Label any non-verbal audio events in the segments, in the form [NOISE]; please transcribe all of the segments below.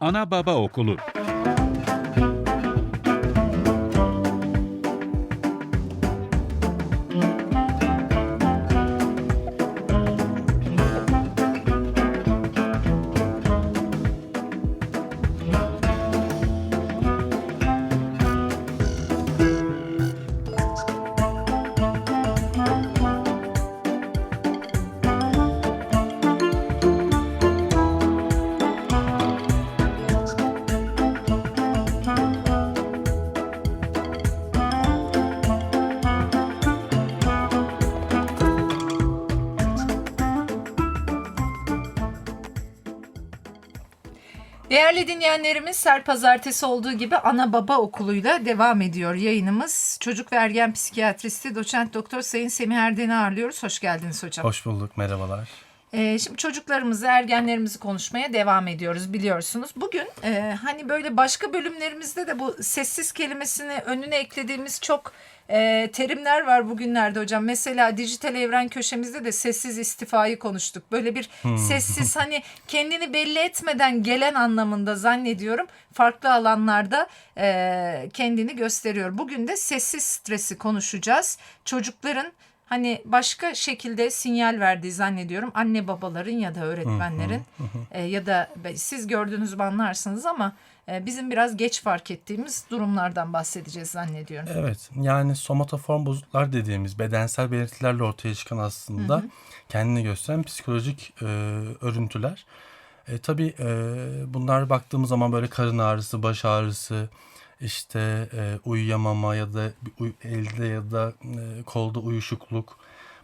Ana Baba Okulu Değerli dinleyenlerimiz her pazartesi olduğu gibi ana baba okuluyla devam ediyor yayınımız. Çocuk ve ergen psikiyatristi doçent doktor Sayın Semih Erden'i ağırlıyoruz. Hoş geldiniz hocam. Hoş bulduk, merhabalar. Ee, şimdi çocuklarımızı, ergenlerimizi konuşmaya devam ediyoruz biliyorsunuz. Bugün e, hani böyle başka bölümlerimizde de bu sessiz kelimesini önüne eklediğimiz çok e, terimler var bugünlerde hocam. Mesela dijital evren köşemizde de sessiz istifayı konuştuk. Böyle bir sessiz hani kendini belli etmeden gelen anlamında zannediyorum farklı alanlarda e, kendini gösteriyor. Bugün de sessiz stresi konuşacağız. Çocukların hani başka şekilde sinyal verdiği zannediyorum anne babaların ya da öğretmenlerin e, ya da siz gördüğünüz anlarsınız ama e, bizim biraz geç fark ettiğimiz durumlardan bahsedeceğiz zannediyorum. Evet, yani somatoform bozukluklar dediğimiz bedensel belirtilerle ortaya çıkan aslında kendini gösteren psikolojik e, örüntüler. E, tabii e, bunlar baktığımız zaman böyle karın ağrısı, baş ağrısı, işte e, uyuyamama ya da elde ya da e, kolda uyuşukluk.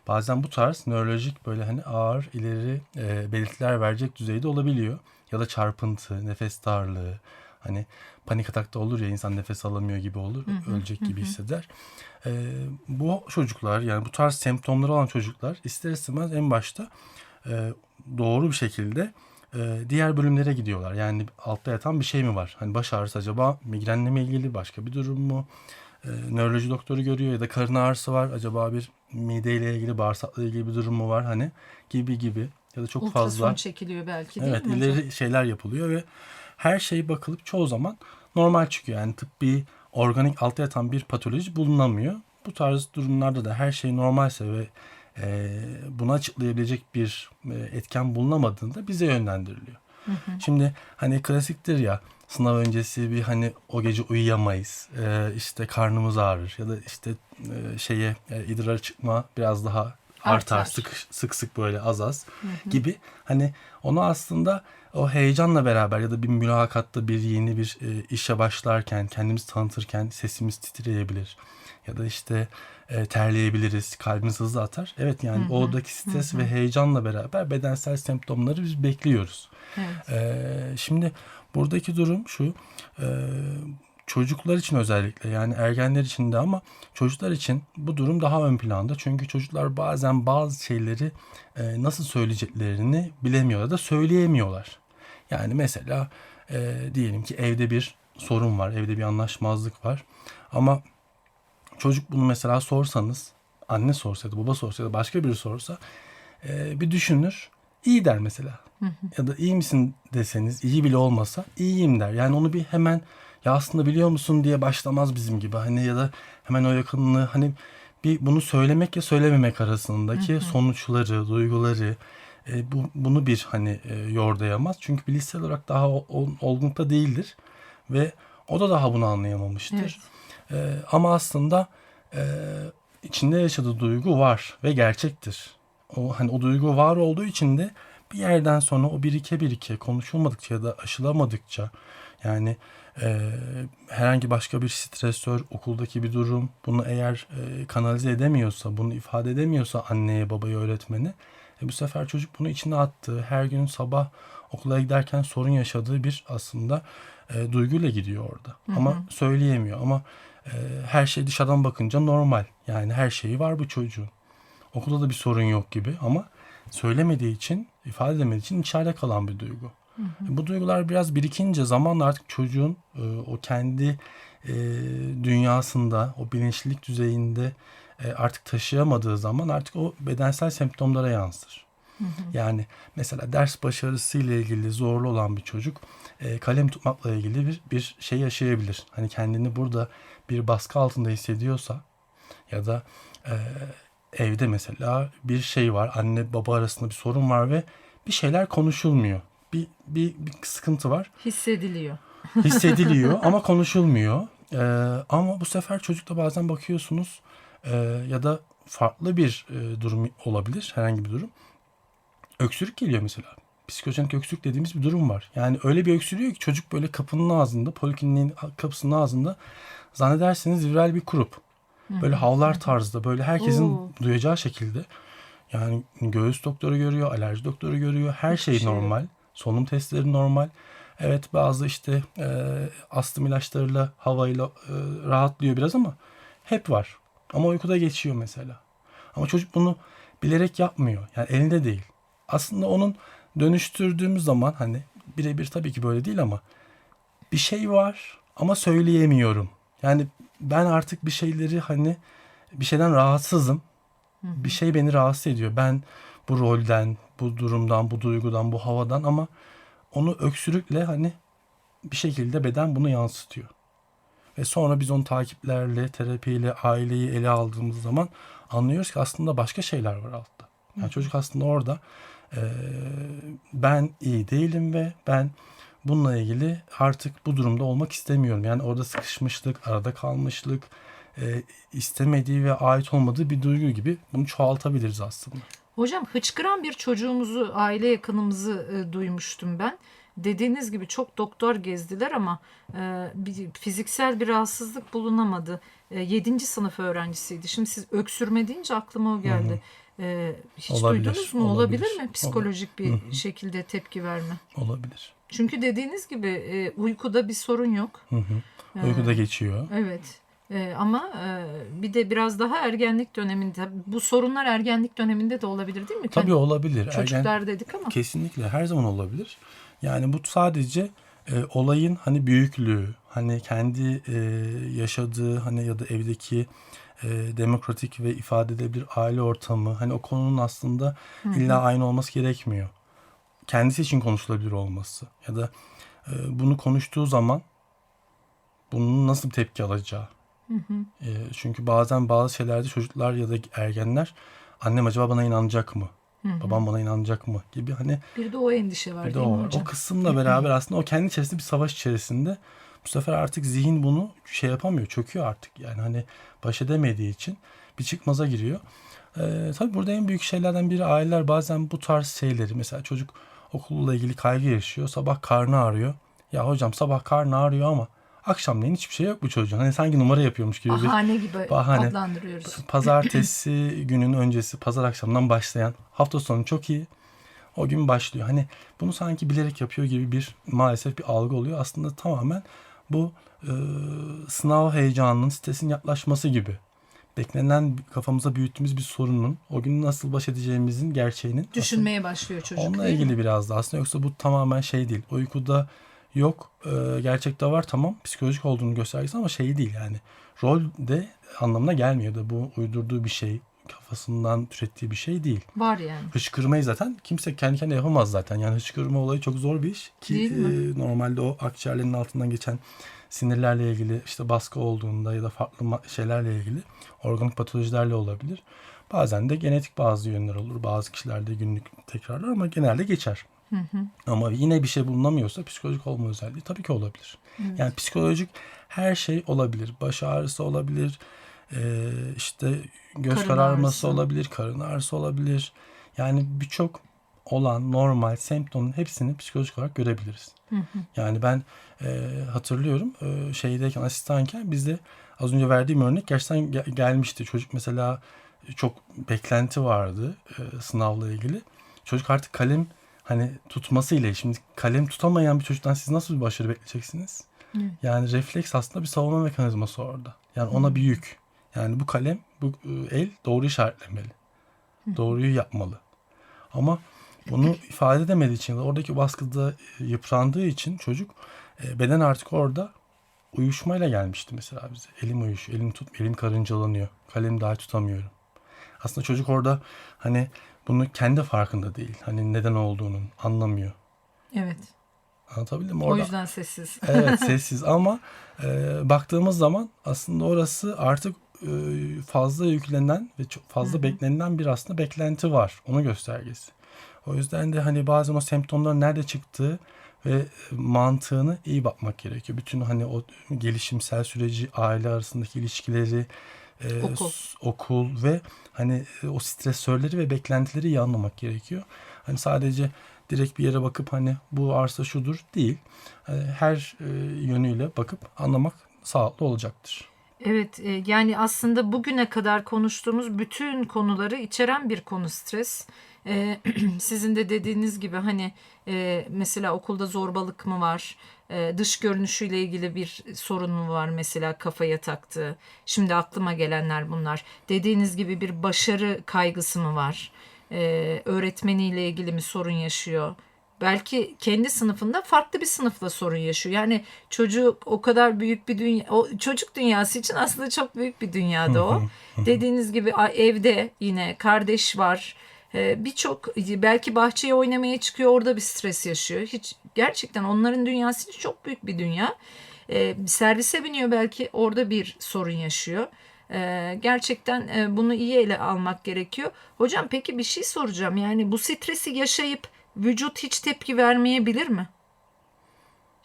Bazen bu tarz nörolojik böyle hani ağır ileri e, belirtiler verecek düzeyde olabiliyor. Ya da çarpıntı, nefes darlığı. Hani panik atakta olur ya insan nefes alamıyor gibi olur, ölecek gibi hisseder. E, bu çocuklar yani bu tarz semptomları olan çocuklar ister istemez en başta e, doğru bir şekilde e, diğer bölümlere gidiyorlar. Yani altta yatan bir şey mi var? Hani baş ağrısı acaba migrenle mi ilgili başka bir durum mu? E, nöroloji doktoru görüyor ya da karın ağrısı var. Acaba bir mideyle ilgili, bağırsakla ilgili bir durum mu var? Hani gibi gibi ya da çok Ultrason fazla çekiliyor belki değil evet mi ileri şeyler yapılıyor ve her şey bakılıp çoğu zaman normal çıkıyor. Yani tıbbi organik altta yatan bir patoloji bulunamıyor. Bu tarz durumlarda da her şey normalse ve bunu açıklayabilecek bir e, etken bulunamadığında bize yönlendiriliyor. Şimdi hani klasiktir ya sınav öncesi bir hani o gece uyuyamayız. E, işte karnımız ağrır ya da işte e, şeye e, idrar çıkma biraz daha artar, Artar. sık sık sık böyle az az gibi hani onu aslında o heyecanla beraber ya da bir mülakatta bir yeni bir e, işe başlarken kendimizi tanıtırken sesimiz titreyebilir ya da işte e, terleyebiliriz kalbimiz hızlı atar. Evet yani oradaki stres ve heyecanla beraber bedensel semptomları biz bekliyoruz. Evet. Ee, şimdi buradaki durum şu e, çocuklar için özellikle yani ergenler için de ama çocuklar için bu durum daha ön planda. Çünkü çocuklar bazen bazı şeyleri e, nasıl söyleyeceklerini bilemiyor ya da söyleyemiyorlar. Yani mesela e, diyelim ki evde bir sorun var, evde bir anlaşmazlık var ama çocuk bunu mesela sorsanız anne sorsa ya da baba sorsa ya da başka biri sorsa e, bir düşünür iyi der mesela. Ya da iyi misin deseniz iyi bile olmasa iyiyim der. Yani onu bir hemen ya aslında biliyor musun diye başlamaz bizim gibi. Hani ya da hemen o yakınlığı hani bir bunu söylemek ya söylememek arasındaki sonuçları, duyguları e, bu, bunu bir hani e, yordayamaz. Çünkü bilişsel olarak daha o- o- olgunlukta değildir ve o da daha bunu anlayamamıştır. E, ama aslında e, içinde yaşadığı duygu var ve gerçektir. O hani o duygu var olduğu için de bir yerden sonra o birike birike konuşulmadıkça ya da aşılamadıkça yani e, herhangi başka bir stresör, okuldaki bir durum bunu eğer e, kanalize edemiyorsa, bunu ifade edemiyorsa anneye, babaya, öğretmeni e, bu sefer çocuk bunu içine attığı, her gün sabah okula giderken sorun yaşadığı bir aslında e, duyguyla gidiyor orada. Ama söyleyemiyor ama her şey dışarıdan bakınca normal. Yani her şeyi var bu çocuğun. Okulda da bir sorun yok gibi ama söylemediği için, ifade edemediği için içeride kalan bir duygu. E, Bu duygular biraz birikince zamanla artık çocuğun e, o kendi e, dünyasında, o bilinçlilik düzeyinde e, artık taşıyamadığı zaman artık o bedensel semptomlara yansır. Yani mesela ders başarısı ile ilgili zorlu olan bir çocuk e, kalem tutmakla ilgili bir, bir şey yaşayabilir. Hani kendini burada bir baskı altında hissediyorsa ya da e, evde mesela bir şey var. Anne baba arasında bir sorun var ve bir şeyler konuşulmuyor. Bir, bir, bir sıkıntı var. Hissediliyor. Hissediliyor ama [LAUGHS] konuşulmuyor. Ee, ama bu sefer çocukta bazen bakıyorsunuz e, ya da farklı bir e, durum olabilir. Herhangi bir durum. Öksürük geliyor mesela. Psikojenik öksürük dediğimiz bir durum var. Yani öyle bir öksürüyor ki çocuk böyle kapının ağzında, polikliniğin kapısının ağzında zannedersiniz viral bir kurup. Böyle havlar tarzda böyle herkesin Oo. duyacağı şekilde. Yani göğüs doktoru görüyor, alerji doktoru görüyor. Her şey şey normal. Solunum testleri normal. Evet bazı işte e, astım ilaçlarıyla havayla e, rahatlıyor biraz ama hep var. Ama uykuda geçiyor mesela. Ama çocuk bunu bilerek yapmıyor. Yani elinde değil. Aslında onun dönüştürdüğümüz zaman hani birebir tabii ki böyle değil ama bir şey var ama söyleyemiyorum. Yani ben artık bir şeyleri hani bir şeyden rahatsızım. Bir şey beni rahatsız ediyor. Ben bu rolden, bu durumdan, bu duygudan, bu havadan ama onu öksürükle hani bir şekilde beden bunu yansıtıyor. Ve sonra biz onu takiplerle, terapiyle, aileyi ele aldığımız zaman anlıyoruz ki aslında başka şeyler var altta. Yani çocuk aslında orada eee, ben iyi değilim ve ben bununla ilgili artık bu durumda olmak istemiyorum. Yani orada sıkışmışlık, arada kalmışlık, eee, istemediği ve ait olmadığı bir duygu gibi bunu çoğaltabiliriz aslında. Hocam hıçkıran bir çocuğumuzu, aile yakınımızı e, duymuştum ben. Dediğiniz gibi çok doktor gezdiler ama e, bir, fiziksel bir rahatsızlık bulunamadı. E, 7. sınıf öğrencisiydi. Şimdi siz öksürme deyince aklıma o geldi. E, hiç Olabilir, duydunuz mu? Olabilir, olabilir. mi? Psikolojik bir şekilde tepki verme. Olabilir. Çünkü dediğiniz gibi e, uykuda bir sorun yok. Hı hı. Uykuda geçiyor. Evet. Ee, ama e, bir de biraz daha ergenlik döneminde bu sorunlar ergenlik döneminde de olabilir değil mi? Tabii olabilir. Çocuklar Ergen- dedik ama. Kesinlikle her zaman olabilir. Yani bu sadece e, olayın hani büyüklüğü, hani kendi e, yaşadığı hani ya da evdeki e, demokratik ve ifade edebilir aile ortamı hani o konunun aslında illa aynı olması gerekmiyor. Kendisi için konuşulabilir olması ya da e, bunu konuştuğu zaman bunun nasıl bir tepki alacağı. E, çünkü bazen bazı şeylerde çocuklar ya da ergenler annem acaba bana inanacak mı? Babam bana inanacak mı? Gibi hani Bir de o endişe var bir de o var. hocam? O kısımla beraber aslında o kendi içerisinde bir savaş içerisinde bu sefer artık zihin bunu şey yapamıyor. Çöküyor artık. Yani hani baş edemediği için bir çıkmaza giriyor. Ee, tabii burada en büyük şeylerden biri aileler bazen bu tarz şeyleri mesela çocuk okulla ilgili kaygı yaşıyor. Sabah karnı ağrıyor. Ya hocam sabah karnı ağrıyor ama akşamleyin hiçbir şey yok bu çocuğun. Hani sanki numara yapıyormuş gibi bir Bahane gibi bahane. adlandırıyoruz. pazartesi [LAUGHS] günün öncesi pazar akşamından başlayan hafta sonu çok iyi. O gün başlıyor. Hani bunu sanki bilerek yapıyor gibi bir maalesef bir algı oluyor. Aslında tamamen bu e, sınav heyecanının, stresin yaklaşması gibi. Beklenen kafamıza büyüttüğümüz bir sorunun o gün nasıl baş edeceğimizin gerçeğinin Düşünmeye başlıyor çocuk Onunla değil mi? ilgili biraz da aslında yoksa bu tamamen şey değil. Uykuda yok, e, gerçekte var tamam psikolojik olduğunu göstergesi ama şey değil yani. Rol de anlamına gelmiyor da bu uydurduğu bir şey, kafasından türettiği bir şey değil. Var yani. Hıçkırmayı zaten kimse kendi kendine yapamaz zaten. Yani hıçkırma olayı çok zor bir iş ki Değil mi? e, normalde o akciğerlerin altından geçen sinirlerle ilgili işte baskı olduğunda ya da farklı şeylerle ilgili organik patolojilerle olabilir. Bazen de genetik bazı yönler olur. Bazı kişilerde günlük tekrarlar ama genelde geçer. Ama yine bir şey bulunamıyorsa psikolojik olma özelliği tabii ki olabilir. Yani psikolojik her şey olabilir. Baş ağrısı olabilir. Ee, işte göz Karın kararması ağrısı. olabilir. Karın ağrısı olabilir. Yani birçok olan normal semptomun hepsini psikolojik olarak görebiliriz. Yani ben e, hatırlıyorum e, şeydeyken asistanken bizde az önce verdiğim örnek gerçekten ge- gelmişti. Çocuk mesela çok beklenti vardı e, sınavla ilgili. Çocuk artık kalem hani tutmasıyla şimdi kalem tutamayan bir çocuktan siz nasıl bir başarı bekleyeceksiniz? Yani refleks aslında bir savunma mekanizması orada. Yani ona bir yük. Yani bu kalem, bu e, el doğru işaretlemeli. Doğruyu yapmalı. Ama bunu [CLEARS THROAT] ifade edemediği için, oradaki baskıda e, yıprandığı için çocuk e, beden artık orada uyuşmayla gelmişti mesela bize. Elim uyuşuyor, elim tut, elim karıncalanıyor. Kalemi daha tutamıyorum. Aslında çocuk orada hani bunu kendi farkında değil. Hani neden olduğunun anlamıyor. Evet. Anlatabildim mi? O Orada yüzden sessiz. evet [LAUGHS] sessiz ama e, baktığımız zaman aslında orası artık fazla yüklenen ve çok fazla beklenilen bir aslında beklenti var. Onun göstergesi. O yüzden de hani bazen o semptomların nerede çıktığı ve mantığını iyi bakmak gerekiyor. Bütün hani o gelişimsel süreci, aile arasındaki ilişkileri, e, Okul. okul ve hani e, o stresörleri ve beklentileri iyi anlamak gerekiyor. Hani sadece direkt bir yere bakıp hani bu arsa şudur değil. Her e, yönüyle bakıp anlamak sağlıklı olacaktır. Evet e, yani aslında bugüne kadar konuştuğumuz bütün konuları içeren bir konu stres. E, [CLEARS THROAT] sizin de dediğiniz gibi hani e, mesela okulda zorbalık mı var? E, dış görünüşüyle ilgili bir sorun mu var mesela kafaya taktığı? Şimdi aklıma gelenler bunlar. Dediğiniz gibi bir başarı kaygısı mı var? E, öğretmeniyle ilgili mi sorun yaşıyor? Belki kendi sınıfında farklı bir sınıfla sorun yaşıyor. Yani çocuk o kadar büyük bir dünya, o çocuk dünyası için aslında çok büyük bir dünyada o. Dediğiniz gibi evde yine kardeş var. Ee, Birçok belki bahçeye oynamaya çıkıyor orada bir stres yaşıyor. Hiç gerçekten onların dünyası için çok büyük bir dünya. Ee, servise biniyor belki orada bir sorun yaşıyor. Ee, gerçekten e, bunu iyi ele almak gerekiyor. Hocam peki bir şey soracağım. Yani bu stresi yaşayıp vücut hiç tepki vermeyebilir mi?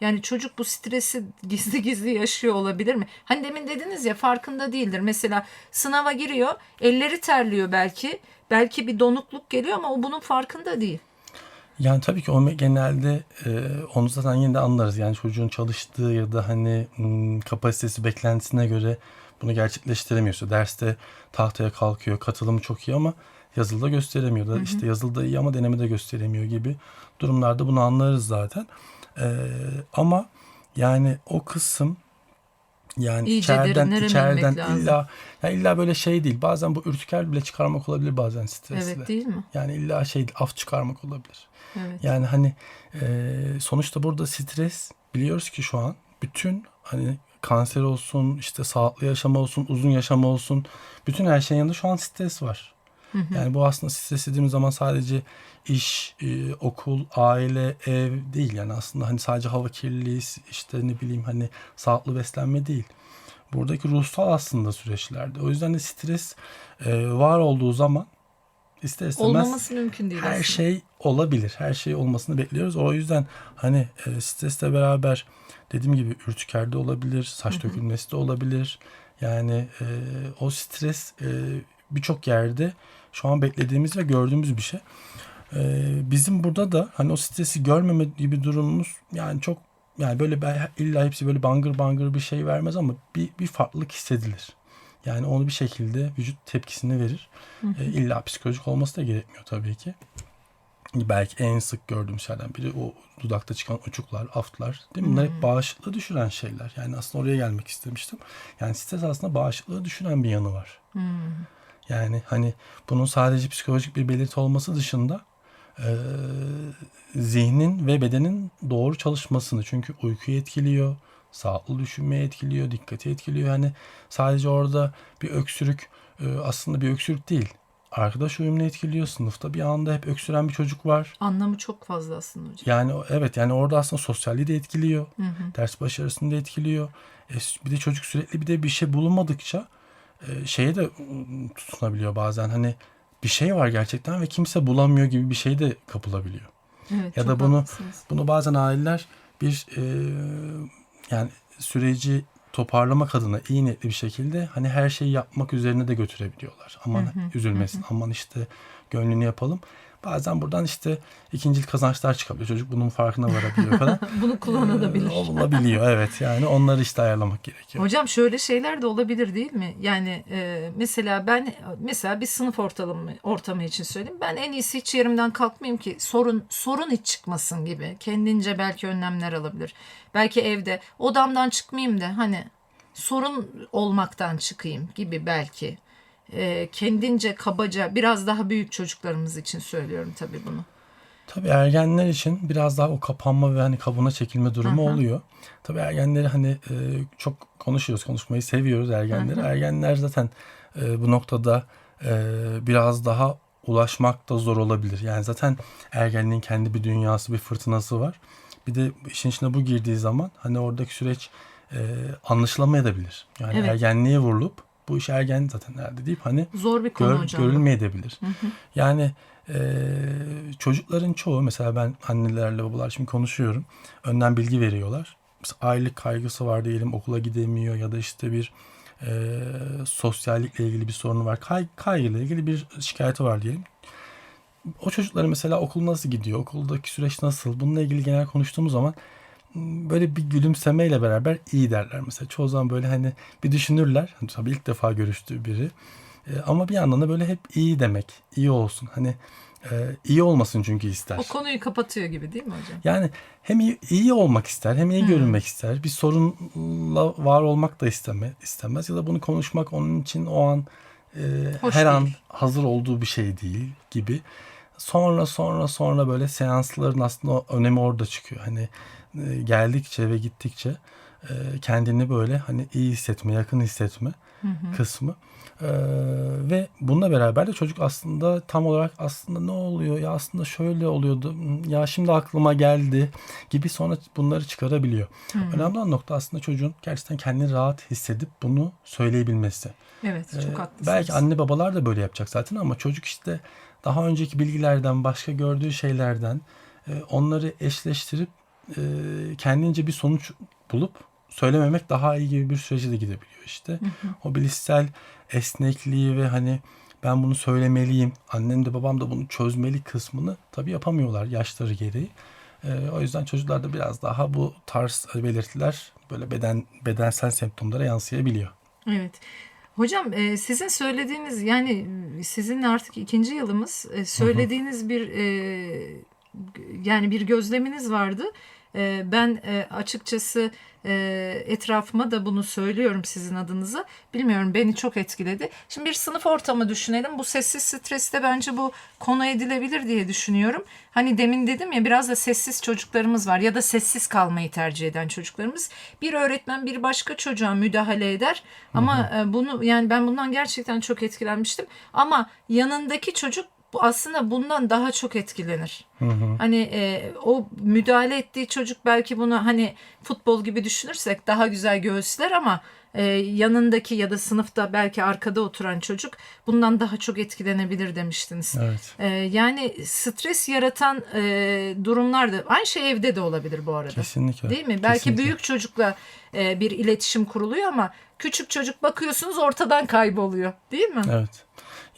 Yani çocuk bu stresi gizli gizli yaşıyor olabilir mi? Hani demin dediniz ya farkında değildir. Mesela sınava giriyor, elleri terliyor belki. Belki bir donukluk geliyor ama o bunun farkında değil. Yani tabii ki o genelde e, onu zaten yine de anlarız. Yani çocuğun çalıştığı ya da hani m, kapasitesi beklentisine göre bunu gerçekleştiremiyorsa derste tahtaya kalkıyor, katılımı çok iyi ama yazılıda gösteremiyor da işte yazılıda iyi ama denemede gösteremiyor gibi durumlarda bunu anlarız zaten. E, ama yani o kısım yani İyice içeriden içeriden lazım? illa ya illa böyle şey değil. Bazen bu ürtiker bile çıkarmak olabilir bazen stresle. Evet değil mi? Yani illa şey af çıkarmak olabilir. Evet. Yani hani e, sonuçta burada stres biliyoruz ki şu an bütün hani kanser olsun, işte sağlıklı yaşam olsun, uzun yaşam olsun bütün her şeyin yanında şu an stres var. Yani bu aslında stres dediğimiz zaman sadece iş, e, okul, aile, ev değil. Yani aslında hani sadece hava kirliliği, işte ne bileyim hani sağlıklı beslenme değil. Buradaki ruhsal aslında süreçlerde. O yüzden de stres e, var olduğu zaman ister istemez Olmaması mümkün değil her aslında. şey olabilir. Her şey olmasını bekliyoruz. O yüzden hani e, stresle beraber dediğim gibi ürtiker de olabilir, saç dökülmesi de olabilir. Yani e, o stres e, birçok yerde şu an beklediğimiz ve gördüğümüz bir şey. E, bizim burada da hani o stresi görmeme gibi durumumuz yani çok yani böyle illa hepsi böyle bangır bangır bir şey vermez ama bir, bir farklılık hissedilir. Yani onu bir şekilde vücut tepkisini verir. E, illa psikolojik olması da gerekmiyor tabii ki. Belki en sık gördüğüm şeylerden biri o dudakta çıkan uçuklar, aftlar. Değil mi? Bunlar hep bağışıklığı düşüren şeyler. Yani aslında oraya gelmek istemiştim. Yani stres aslında bağışıklığı düşüren bir yanı var. Yani hani bunun sadece psikolojik bir belirti olması dışında e, zihnin ve bedenin doğru çalışmasını çünkü uykuyu etkiliyor, sağlıklı düşünmeyi etkiliyor, dikkati etkiliyor. Yani sadece orada bir öksürük e, aslında bir öksürük değil. Arkadaş uyumunu etkiliyor. Sınıfta bir anda hep öksüren bir çocuk var. Anlamı çok fazla aslında hocam. Yani evet yani orada aslında sosyalliği de etkiliyor. Ders başarısını da etkiliyor. E, bir de çocuk sürekli bir de bir şey bulunmadıkça e, şeye de tutunabiliyor bazen. Hani bir şey var gerçekten ve kimse bulamıyor gibi bir şey de kapılabiliyor. Evet, Ya da bunu haklısınız. bunu bazen aileler bir e, yani süreci toparlamak adına iyi niyetli bir şekilde hani her şeyi yapmak üzerine de götürebiliyorlar. Aman üzülmesin, aman işte gönlünü yapalım. Bazen buradan işte ikincil kazançlar çıkabiliyor. Çocuk bunun farkına varabiliyor falan. [LAUGHS] Bunu kullanılabilir. Ee, olabiliyor evet yani onları işte ayarlamak gerekiyor. Hocam şöyle şeyler de olabilir değil mi? Yani e, mesela ben mesela bir sınıf ortamı ortamı için söyleyeyim. Ben en iyisi hiç yerimden kalkmayayım ki sorun sorun hiç çıkmasın gibi. Kendince belki önlemler alabilir. Belki evde odamdan çıkmayayım da hani sorun olmaktan çıkayım gibi belki. E, kendince kabaca biraz daha büyük çocuklarımız için söylüyorum tabii bunu. Tabii ergenler için biraz daha o kapanma ve hani kabuğuna çekilme durumu oluyor. Tabii ergenleri hani e, çok konuşuyoruz, konuşmayı seviyoruz ergenleri. Ergenler zaten e, bu noktada e, biraz daha ulaşmak da zor olabilir. Yani zaten ergenliğin kendi bir dünyası, bir fırtınası var. Bir de işin içine bu girdiği zaman hani oradaki süreç e, anlaşılamayabilir. Yani Evet. ergenliğe vurulup bu iş ergen zaten nerede deyip hani Zor bir konu gör, hocam. görülmeyebilir. Yani e, çocukların çoğu mesela ben annelerle babalar şimdi konuşuyorum. Önden bilgi veriyorlar. Mesela aylık kaygısı var diyelim okula gidemiyor ya da işte bir e, sosyallikle ilgili bir sorunu var. Kay, kaygıyla ilgili bir şikayeti var diyelim. O çocukların mesela okul nasıl gidiyor, okuldaki süreç nasıl bununla ilgili genel konuştuğumuz zaman böyle bir gülümsemeyle beraber iyi derler. Mesela çoğu zaman böyle hani bir düşünürler. Hani tabii ilk defa görüştüğü biri. E, ama bir yandan da böyle hep iyi demek, iyi olsun. Hani e, iyi olmasın çünkü ister. O konuyu kapatıyor gibi değil mi hocam? Yani hem iyi, iyi olmak ister hem iyi görünmek ister. Bir sorunla var olmak da isteme, istemez. Ya da bunu konuşmak onun için o an e, Hoş her an değil. hazır olduğu bir şey değil gibi. Sonra sonra sonra böyle seansların aslında önemi orada çıkıyor. Hani geldikçe ve gittikçe e, kendini böyle hani iyi hissetme, yakın hissetme kısmı. Ee, ve bununla beraber de çocuk aslında tam olarak aslında ne oluyor ya aslında şöyle oluyordu Hmm, ya şimdi aklıma geldi gibi sonra bunları çıkarabiliyor. Önemli olan nokta aslında çocuğun gerçekten kendini rahat hissedip bunu söyleyebilmesi. Evet çok Ee, haklısınız. belki anne babalar da böyle yapacak zaten ama çocuk işte daha önceki bilgilerden başka gördüğü şeylerden e, onları eşleştirip e, kendince bir sonuç bulup söylememek daha iyi gibi bir sürece de gidebiliyor işte. O bilişsel esnekliği ve hani ben bunu söylemeliyim, annem de babam da bunu çözmeli kısmını tabii yapamıyorlar yaşları gereği. E, o yüzden çocuklarda biraz daha bu tarz belirtiler böyle beden bedensel semptomlara yansıyabiliyor. Evet. Hocam e, sizin söylediğiniz yani e, sizin artık ikinci yılımız e, söylediğiniz bir e, yani bir gözleminiz vardı. E, ben e, açıkçası e, etrafıma da bunu söylüyorum sizin adınıza. Bilmiyorum beni çok etkiledi. Şimdi bir sınıf ortamı düşünelim. Bu sessiz streste bence bu konu edilebilir diye düşünüyorum. Hani demin dedim ya biraz da sessiz çocuklarımız var ya da sessiz kalmayı tercih eden çocuklarımız. Bir öğretmen bir başka çocuğa müdahale eder ama e, bunu yani ben bundan gerçekten çok etkilenmiştim. Ama yanındaki çocuk bu aslında bundan daha çok etkilenir. Hani e, o müdahale ettiği çocuk belki bunu hani futbol gibi düşünürsek daha güzel göğüsler ama e, yanındaki ya da sınıfta belki arkada oturan çocuk bundan daha çok etkilenebilir demiştiniz. Evet. E, yani stres yaratan e, durumlar da aynı şey evde de olabilir bu arada. Kesinlikle. Değil mi? Belki Kesinlikle. büyük çocukla e, bir iletişim kuruluyor ama küçük çocuk bakıyorsunuz ortadan kayboluyor. Değil mi? Evet.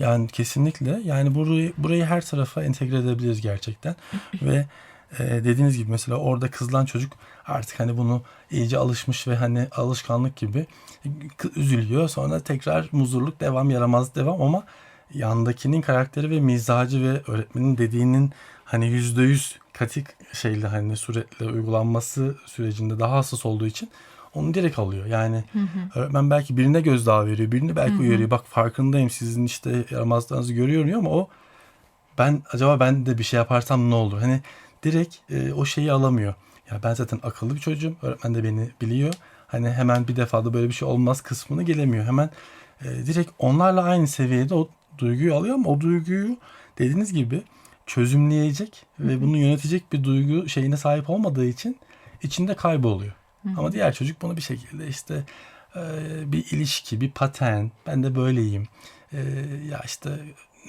Yani kesinlikle. Yani burayı burayı her tarafa entegre edebiliriz gerçekten. [LAUGHS] Ve e, dediğiniz gibi mesela orada kızılan çocuk artık hani bunu iyice alışmış ve hani alışkanlık gibi üzülüyor. Sonra tekrar muzurluk devam yaramaz devam ama yandakinin karakteri ve mizacı ve öğretmenin dediğinin hani yüzde yüz katik şeyle hani suretle uygulanması sürecinde daha hassas olduğu için onu direkt alıyor. Yani öğretmen belki birine gözdağı veriyor, birini belki uyarıyor. Bak farkındayım sizin işte yaramazlığınızı görüyorum ama o ben acaba ben de bir şey yaparsam ne olur? Hani direkt e, o şeyi alamıyor. Ya ben zaten akıllı bir çocuğum. Öğretmen de beni biliyor. Hani hemen bir defada böyle bir şey olmaz kısmını gelemiyor. Hemen e, direkt onlarla aynı seviyede o duyguyu alıyor ama o duyguyu dediğiniz gibi çözümleyecek ve bunu yönetecek bir duygu şeyine sahip olmadığı için içinde kayboluyor. Ama diğer çocuk bunu bir şekilde işte e, bir ilişki, bir patern, ben de böyleyim. E, ya işte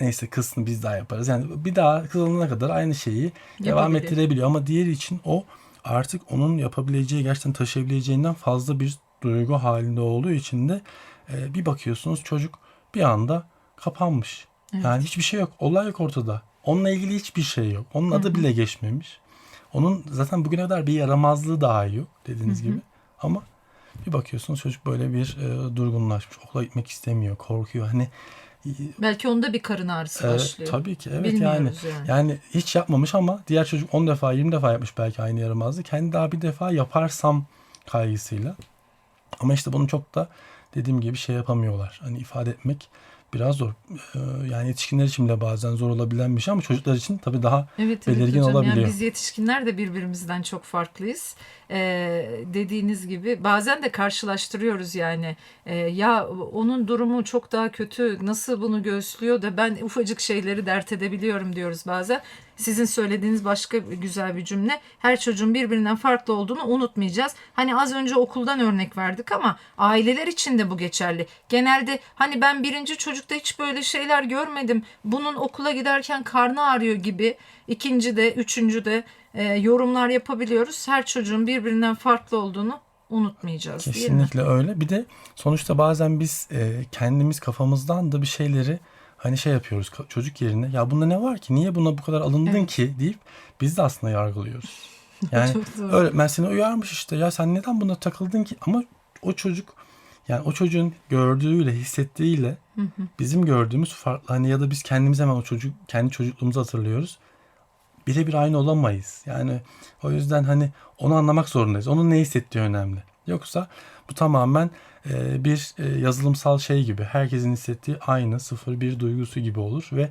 neyse kızsın biz daha yaparız. Yani bir daha kızılana kadar aynı şeyi devam ettirebiliyor. Ama diğeri için o artık onun yapabileceği, gerçekten taşıyabileceğinden fazla bir duygu halinde olduğu için de e, bir bakıyorsunuz çocuk bir anda kapanmış. Yani hiçbir şey yok. Olay yok ortada. Onunla ilgili hiçbir şey yok. Onun adı bile geçmemiş. Onun zaten bugüne kadar bir yaramazlığı daha yok dediğiniz gibi. Ama bir bakıyorsunuz çocuk böyle bir e, durgunlaşmış. Okula gitmek istemiyor, korkuyor. Hani Belki onda bir karın ağrısı e, başlıyor. tabii ki evet yani. Yani. yani hiç yapmamış ama diğer çocuk 10 defa 20 defa yapmış belki aynı yaramazlığı. Kendi daha bir defa yaparsam kaygısıyla. Ama işte bunu çok da dediğim gibi şey yapamıyorlar. Hani ifade etmek biraz zor. Ee, yani yetişkinler için bile bazen zor olabilen bir şey ama çocuklar için tabii daha Evet, evet belirgin hocam. olabiliyor. Yani biz yetişkinler de birbirimizden çok farklıyız. Ee, dediğiniz gibi bazen de karşılaştırıyoruz yani. Ee, ya onun durumu çok daha kötü. Nasıl bunu göğüslüyor da ben ufacık şeyleri dert edebiliyorum diyoruz bazen. Sizin söylediğiniz başka bir güzel bir cümle. Her çocuğun birbirinden farklı olduğunu unutmayacağız. Hani az önce okuldan örnek verdik ama aileler için de bu geçerli. Genelde hani ben birinci çocukta hiç böyle şeyler görmedim. Bunun okula giderken karnı ağrıyor gibi. ikinci de, üçüncü de e, yorumlar yapabiliyoruz. Her çocuğun birbirinden farklı olduğunu unutmayacağız? Kesinlikle öyle. Bir de sonuçta bazen biz e, kendimiz kafamızdan da bir şeyleri hani şey yapıyoruz çocuk yerine ya bunda ne var ki niye buna bu kadar alındın Evet. ki deyip biz de aslında yargılıyoruz. [LAUGHS] Yani öğretmen seni uyarmış işte ya sen neden buna takıldın ki ama o çocuk yani o çocuğun gördüğüyle hissettiğiyle bizim gördüğümüz farklı hani ya da biz kendimiz hemen o çocuk kendi çocukluğumuzu hatırlıyoruz. Birebir aynı olamayız. Yani o yüzden hani onu anlamak zorundayız. Onun ne hissettiği önemli. Yoksa bu tamamen bir e, yazılımsal şey gibi. Herkesin hissettiği aynı sıfır bir duygusu gibi olur ve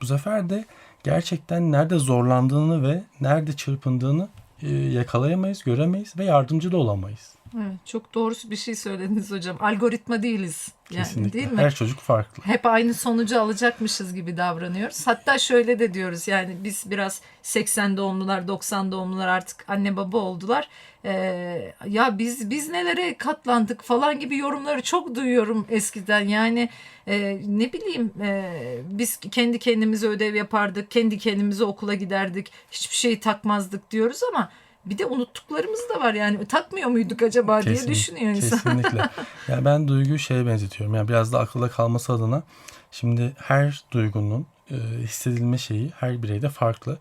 bu sefer de gerçekten nerede zorlandığını ve nerede çırpındığını e, yakalayamayız, göremeyiz ve yardımcı da olamayız. Evet, çok doğru bir şey söylediniz hocam. Algoritma değiliz. Yani Kesinlikle. değil mi? Her çocuk farklı. hep aynı sonucu alacakmışız gibi davranıyoruz. Hatta şöyle de diyoruz yani biz biraz 80 doğumlular 90 doğumlular artık anne baba oldular. Ee, ya biz biz nelere katlandık falan gibi yorumları çok duyuyorum eskiden. Yani e, ne bileyim e, biz kendi kendimize ödev yapardık, kendi kendimize okula giderdik, hiçbir şeyi takmazdık diyoruz ama bir de unuttuklarımız da var yani takmıyor muyduk acaba diye düşünüyor insan. Kesinlikle. [LAUGHS] yani ben duyguyu şeye benzetiyorum. Yani biraz da akılda kalması adına. Şimdi her duygunun e, hissedilme şeyi her bireyde farklı.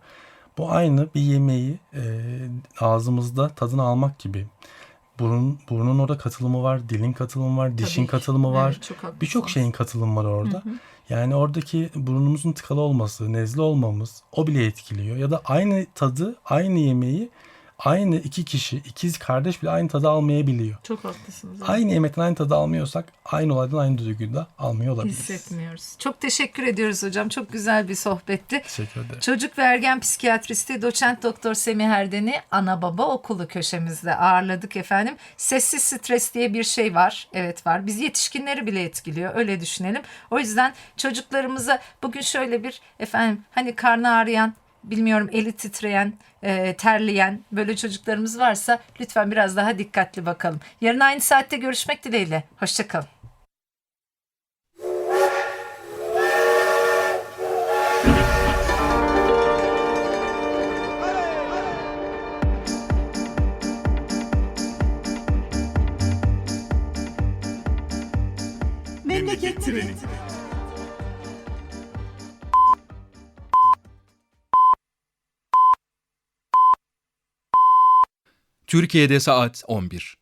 Bu aynı bir yemeği e, ağzımızda tadını almak gibi. Burun, burnun orada katılımı var, dilin katılımı var, dişin Tabii katılımı var. Evet. Birçok şeyin katılımı var orada. Yani oradaki burnumuzun tıkalı olması, nezle olmamız o bile etkiliyor. Ya da aynı tadı, aynı yemeği aynı iki kişi, ikiz kardeş bile aynı tadı almayabiliyor. Çok haklısınız. Aynı yemekten aynı tadı almıyorsak aynı olaydan aynı duyguyu da almıyor olabiliriz. Hissetmiyoruz. Çok teşekkür ediyoruz hocam. Çok güzel bir sohbetti. Teşekkür ederim. Çocuk ve ergen psikiyatristi doçent doktor Semih Erden'i ana baba okulu köşemizde ağırladık efendim. Sessiz stres diye bir şey var. Evet var. Biz yetişkinleri bile etkiliyor. Öyle düşünelim. O yüzden çocuklarımıza bugün şöyle bir efendim hani karnı ağrıyan bilmiyorum eli titreyen, e, terleyen böyle çocuklarımız varsa lütfen biraz daha dikkatli bakalım. Yarın aynı saatte görüşmek dileğiyle. Hoşçakalın. Memleket treni. Türkiye'de saat 11.